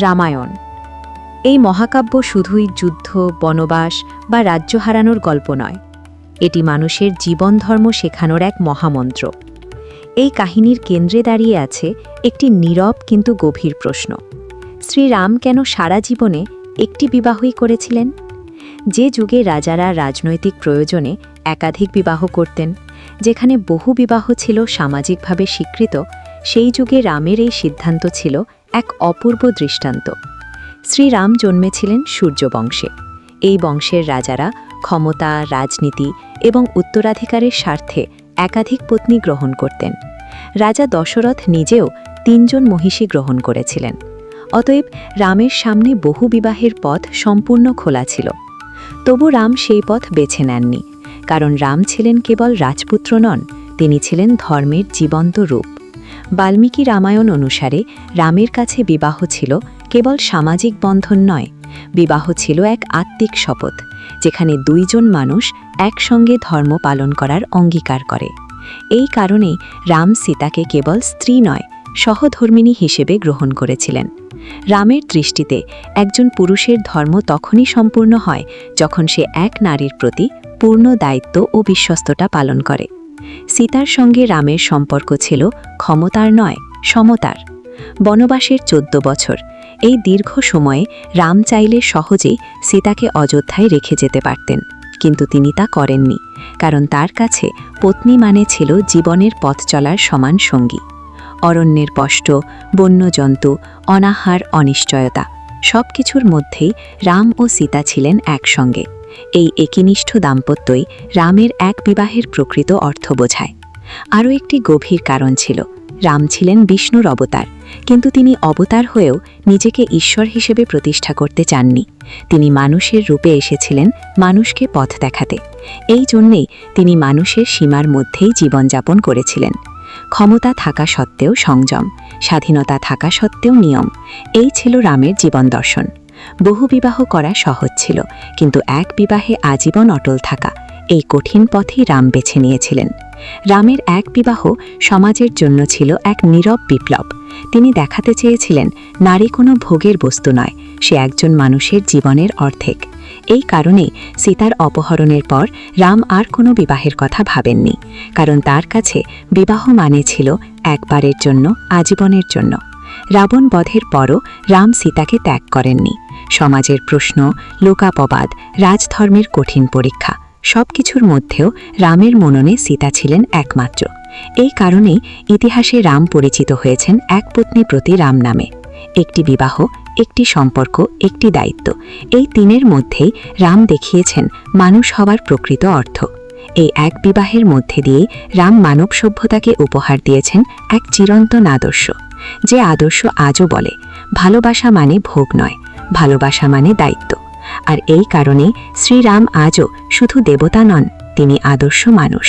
রামায়ণ। এই মহাকাব্য শুধুই যুদ্ধ, বনবাস বা রাজ্য হারানোর গল্প নয়। এটি মানুষের জীবন ধর্ম শেখানোর এক মহামন্ত্র। এই কাহিনীর কেন্দ্রে দাঁড়িয়ে আছে একটি নীরব কিন্তু গভীর প্রশ্ন। শ্রীরাম কেন সারা জীবনে একটি বিবাহই করেছিলেন? যে যুগে রাজারা রাজনৈতিক প্রয়োজনে একাধিক বিবাহ করতেন, যেখানে বহু বিবাহ ছিল সামাজিকভাবে স্বীকৃত, সেই যুগে রামের এই সিদ্ধান্ত ছিল এক অপূর্ব দৃষ্টান্ত। শ্রীরাম জন্মেছিলেন সূর্যবংশে। এই বংশের রাজারা ক্ষমতা, রাজনীতি এবং উত্তরাধিকারের স্বার্থে একাধিক পত্নী গ্রহণ করতেন। রাজা দশরথ নিজেও তিনজন মহিষী গ্রহণ করেছিলেন। অতএব রামের সামনে বহু বিবাহের পথ সম্পূর্ণ খোলা ছিল। তবু রাম সেই পথ বেছে নেননি। কারণ রাম ছিলেন কেবল রাজপুত্র নন, তিনি ছিলেন ধর্মের জীবন্ত রূপ। বাল্মীকি রামায়ণ অনুসারে রামের কাছে বিবাহ ছিল কেবল সামাজিক বন্ধন নয়, বিবাহ ছিল এক আত্মিক শপথ, যেখানে দুইজন মানুষ একসঙ্গে ধর্ম পালন করার অঙ্গীকার করে। এই কারণেই রাম সীতাকে কেবল স্ত্রী নয় সহধর্মিণী হিসেবে গ্রহণ করেছিলেন। রামের দৃষ্টিতে একজন পুরুষের ধর্ম তখনই সম্পূর্ণ হয় যখন সে এক নারীর প্রতি পূর্ণ দায়িত্ব ও বিশ্বস্ততা পালন করে। সীতার সঙ্গে রামের সম্পর্ক ছিল ক্ষমতার নয়, সমতার। বনবাসের চোদ্দ বছর। এই দীর্ঘ সময়ে রাম চাইলে সহজেই সীতাকে অযোধ্যায় রেখে যেতে পারতেন। কিন্তু তিনি তা করেননি, কারণ তার কাছে পত্নী মানে ছিল জীবনের পথ চলার সমান সঙ্গী। অরণ্যের কষ্ট, বন্যজন্তু, অনাহার, অনিশ্চয়তা সব কিছুর মধ্যেই রাম ও সীতা ছিলেন একসঙ্গে। এই একনিষ্ঠ দাম্পত্যই রামের এক বিবাহের প্রকৃত অর্থ বোঝায়। আরও একটি গভীর কারণ ছিল, রাম ছিলেন বিষ্ণুর অবতার, কিন্তু তিনি অবতার হয়েও নিজেকে ঈশ্বর হিসেবে প্রতিষ্ঠা করতে চাননি। তিনি মানুষের রূপে এসেছিলেন মানুষকে পথ দেখাতে। এই জন্যেই তিনি মানুষের সীমার মধ্যেই জীবনযাপন করেছিলেন। ক্ষমতা থাকা সত্ত্বেও সংযম, স্বাধীনতা থাকা সত্ত্বেও নিয়ম, এই ছিল রামের জীবন দর্শন। বহু বিবাহ করা সহজ ছিল, কিন্তু এক বিবাহে আজীবন অটল থাকা এই কঠিন পথই রাম বেছে নিয়েছিলেন। রামের এক বিবাহ সমাজের জন্য ছিল এক নীরব বিপ্লব। তিনি দেখাতে চেয়েছিলেন, নারী কোনো ভোগের বস্তু নয়, সে একজন মানুষের জীবনের অর্ধেক। এই কারণে সীতার অপহরণের পর রাম আর কোনো বিবাহের কথা ভাবেননি, কারণ তার কাছে বিবাহ মানে ছিল একবারের জন্য, আজীবনের জন্য। রাবণ বধের পরও রাম সীতাকে ত্যাগ করেননি। সমাজের প্রশ্ন, লোকাপবাদ, রাজধর্মের কঠিন পরীক্ষা সব কিছুর মধ্যেও রামের মননে সীতা ছিলেন একমাত্র। এই কারণেই ইতিহাসে রাম পরিচিত হয়েছেন এক পত্নী প্রতি রাম নামে। একটি বিবাহ, একটি সম্পর্ক, একটি দায়িত্ব, এই তিনের মধ্যেই রাম দেখিয়েছেন মানুষ হওয়ার প্রকৃত অর্থ। এই এক বিবাহের মধ্যে দিয়েই রাম মানব সভ্যতাকে উপহার দিয়েছেন এক চিরন্তন আদর্শ, যে আদর্শ আজও বলে, ভালোবাসা মানে ভোগ নয়। ভালোবাসা মানে দায়িত্ব। আর এই কারণে শ্রীরাম আজও শুধু দেবতা নন তিনি আদর্শ মানুষ।